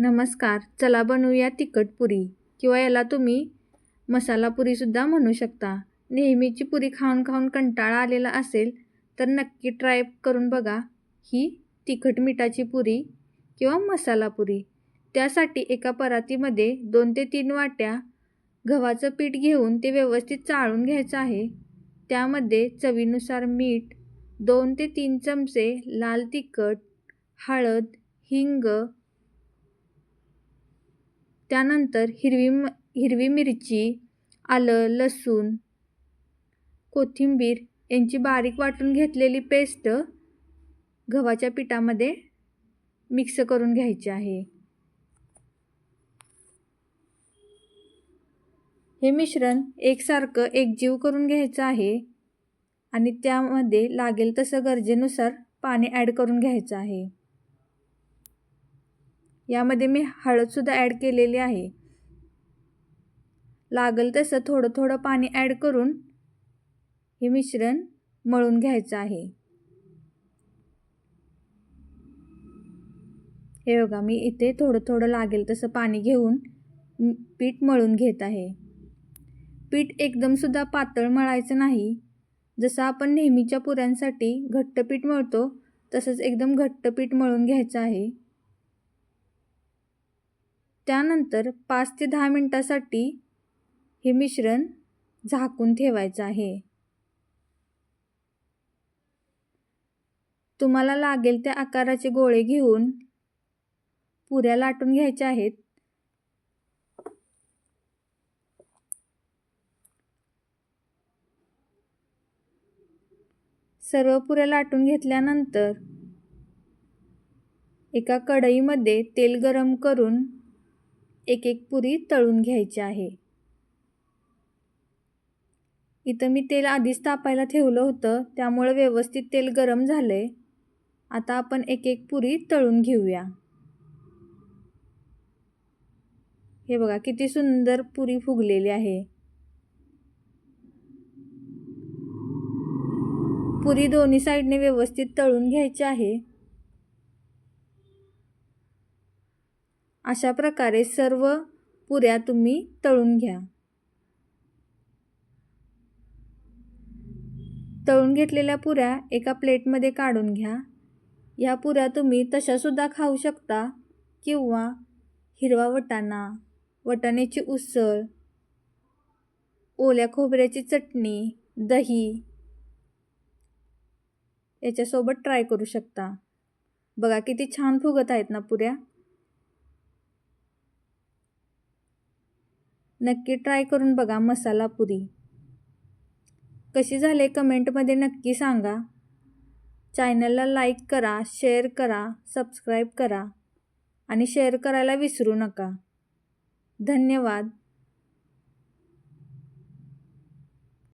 नमस्कार चला बनवूया तिखट पुरी. किंवा याला तुम्ही मसाला पुरीसुद्धा म्हणू शकता. नेहमीची पुरी खाऊन खाऊन कंटाळा आलेला असेल तर नक्की ट्राय करून बघा ही तिखट मिठाची पुरी किंवा मसाला पुरी. त्यासाठी एका परातीमध्ये दोन ते तीन वाट्या गव्हाचं पीठ घेऊन ते व्यवस्थित चाळून घ्यायचं आहे. त्यामध्ये चवीनुसार मीठ दोन ते तीन चमचे लाल तिखट हळद हिंग त्यानंतर हिरवी म हिरवी मिरची आलं लसूण कोथिंबीर यांची बारीक वाटून घेतलेली पेस्ट गव्हाच्या पिठामध्ये मिक्स करून घ्यायची आहे. हे मिश्रण एकसारखं एकजीव करून घ्यायचं आहे आणि त्यामध्ये लागेल तसं गरजेनुसार पाणी ॲड करून घ्यायचं आहे. यामध्ये मी हळदसुद्धा ॲड केलेली आहे. लागेल तसं थोडं थोडं पाणी ॲड करून हे मिश्रण मळून घ्यायचं आहे. हे बघा मी इथे थोडं थोडं लागेल तसं पाणी घेऊन पीठ मळून घेत आहे. पीठ एकदमसुद्धा पातळ मळायचं नाही. जसं आपण नेहमीच्या पुऱ्यांसाठी घट्ट पीठ मळतो तसंच एकदम घट्ट पीठ मळून घ्यायचं आहे. त्यानंतर पाच ते दहा मिनटासाठी हे मिश्रण झाकून ठेवायचं आहे. तुम्हाला लागेल त्या आकाराचे गोळे घेऊन पुऱ्या लाटून घ्यायच्या आहेत. सर्व पुऱ्या लाटून घेतल्यानंतर एका कढईमध्ये तेल गरम करून एक एक पुरी तळून घ्यायची आहे. इथं मी तेल आधीच तापायला ठेवलं होतं त्यामुळे व्यवस्थित तेल गरम झालं आहे आता आपण एक एक पुरी तळून घेऊया. हे बघा किती सुंदर पुरी फुगलेली आहे. पुरी दोन्ही साईडने व्यवस्थित तळून घ्यायची आहे. अशा प्रकारे सर्व पुऱ्या तुम्ही तळून घ्या. तळून घेतलेल्या पुऱ्या एका प्लेटमध्ये काढून घ्या. या पुऱ्या तुम्ही तशासुद्धा खाऊ शकता किंवा हिरवा वटाणा वटाण्याची उसळ ओल्या खोबऱ्याची चटणी दही याच्यासोबत ट्राय करू शकता. बघा किती छान फुगत आहेत ना पुऱ्या. नक्की ट्राय करून बघा मसाला पुरी. कशी झाले कमेंटमध्ये नक्की सांगा. चॅनलला लाईक करा शेअर करा सबस्क्राईब करा आणि शेअर करायला विसरू नका. धन्यवाद.